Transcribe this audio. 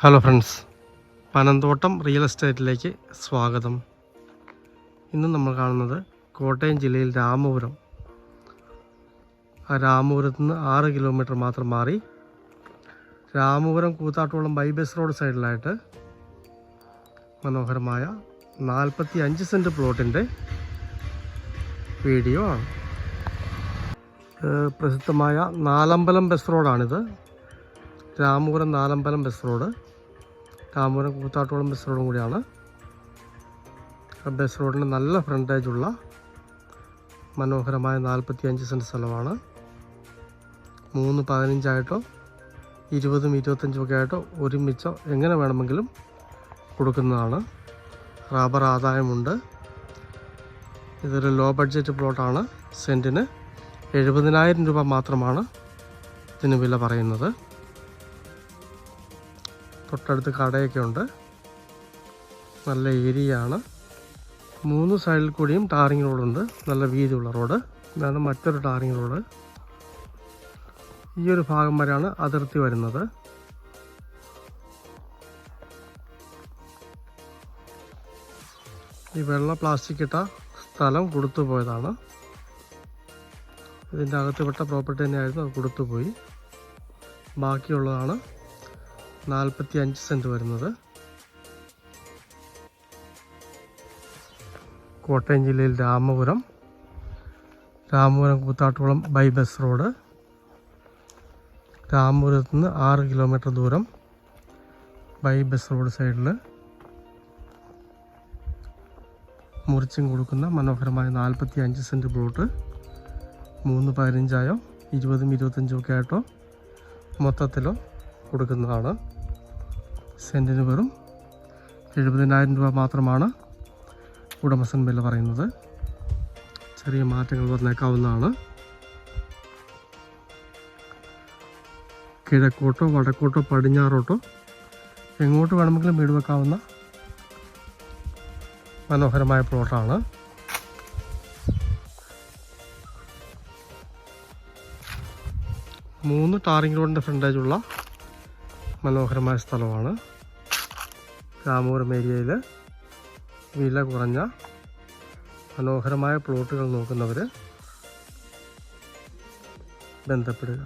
Hello friends Panamthottam real എസ്റ്റേറ്റിലേക്ക് സ്വാഗതം. ഇന്ന് നമ്മൾ കാണുന്നത് കോട്ടയം ജില്ലയിൽ രാമപുരം. ആ രാമപുരത്ത് നിന്ന് ആറ് കിലോമീറ്റർ മാത്രം മാറി രാമപുരം കൂത്താട്ടോളം ബൈബസ് റോഡ് സൈഡിലായിട്ട് മനോഹരമായ നാൽപ്പത്തി അഞ്ച് സെന്റ് പ്ലോട്ടിന്റെ വീഡിയോ ആണ് പ്രസിദ്ധമായ Nalambalam bus റോഡാണിത് Ramapuram Nalambalam bus road Ramapuram Koothattukulam bus റോഡും കൂടിയാണ്. ബസ് റോഡിന് നല്ല ഫ്രണ്ടേജുള്ള മനോഹരമായ നാൽപ്പത്തി അഞ്ച് സെന്റ് സ്ഥലമാണ്. മൂന്ന് പതിനഞ്ചായിട്ടോ ഇരുപതും ഇരുപത്തഞ്ചും ഒക്കെ ആയിട്ടോ ഒരുമിച്ചോ എങ്ങനെ വേണമെങ്കിലും കൊടുക്കുന്നതാണ്. റബ്ബർ ആദായമുണ്ട്. ഇതൊരു ലോ ബഡ്ജറ്റ് പ്ലോട്ടാണ് സെന്റിന് എഴുപതിനായിരം രൂപ മാത്രമാണ് ഇതിന് വില പറയുന്നത്. തൊട്ടടുത്ത് കടയൊക്കെ ഉണ്ട് നല്ല ഏരിയ ആണ് മൂന്ന് സൈഡിൽ കൂടിയും ടാറിങ് റോഡുണ്ട്. നല്ല വീതിയുള്ള റോഡ്. ഇതാണ് മറ്റൊരു ടാറിങ് റോഡ്. ഈ ഒരു ഭാഗം വരെയാണ് അതിർത്തി വരുന്നത്. ഈ വെള്ള പ്ലാസ്റ്റിക് ഇട്ട സ്ഥലം കൊടുത്തു പോയതാണ്. ഇതിന്റെ അകത്ത് വിട്ട പ്രോപ്പർട്ടി തന്നെയായിരുന്നു അത് കൊടുത്തു പോയി. ബാക്കിയുള്ളതാണ്. നാൽപ്പത്തി അഞ്ച് സെന്റ് വരുന്നത്. കോട്ടയം ജില്ലയിൽ Ramapuram. Ramapuram Koothattukulam by bus road. രാമപുരത്ത് നിന്ന് ആറ് കിലോമീറ്റർ ദൂരം ബൈ ബസ് റോഡ് സൈഡിൽ മുറിച്ചും കൊടുക്കുന്ന മനോഹരമായ നാൽപ്പത്തി അഞ്ച് സെന്റ് പ്ലോട്ട്. മൂന്ന് പതിനഞ്ചായോ ഇരുപതും ഇരുപത്തഞ്ചും ഒക്കെ ആയിട്ടോ മൊത്തത്തിലോ കൊടുക്കുന്നതാണ്. സെന്റിന് വെറും എഴുപതിനായിരം രൂപ മാത്രമാണ് ഉടമസ്ഥൻ വില പറയുന്നത്. ചെറിയ മാറ്റങ്ങൾ വന്നേക്കാവുന്നതാണ്. കിഴക്കോട്ടോ വടക്കോട്ടോ പടിഞ്ഞാറോട്ടോ എങ്ങോട്ട് വേണമെങ്കിലും വീട് വെക്കാവുന്ന മനോഹരമായ പ്ലോട്ടാണ്. മൂന്ന് ടാറിംഗ് റോഡിന്റെ ഫ്രണ്ടേജുള്ള മനോഹരമായ സ്ഥലമാണ്. കാമൂരം ഏരിയയിൽ വില കുറഞ്ഞ മനോഹരമായ പ്ലോട്ടുകൾ നോക്കുന്നവർ ബന്ധപ്പെടുക.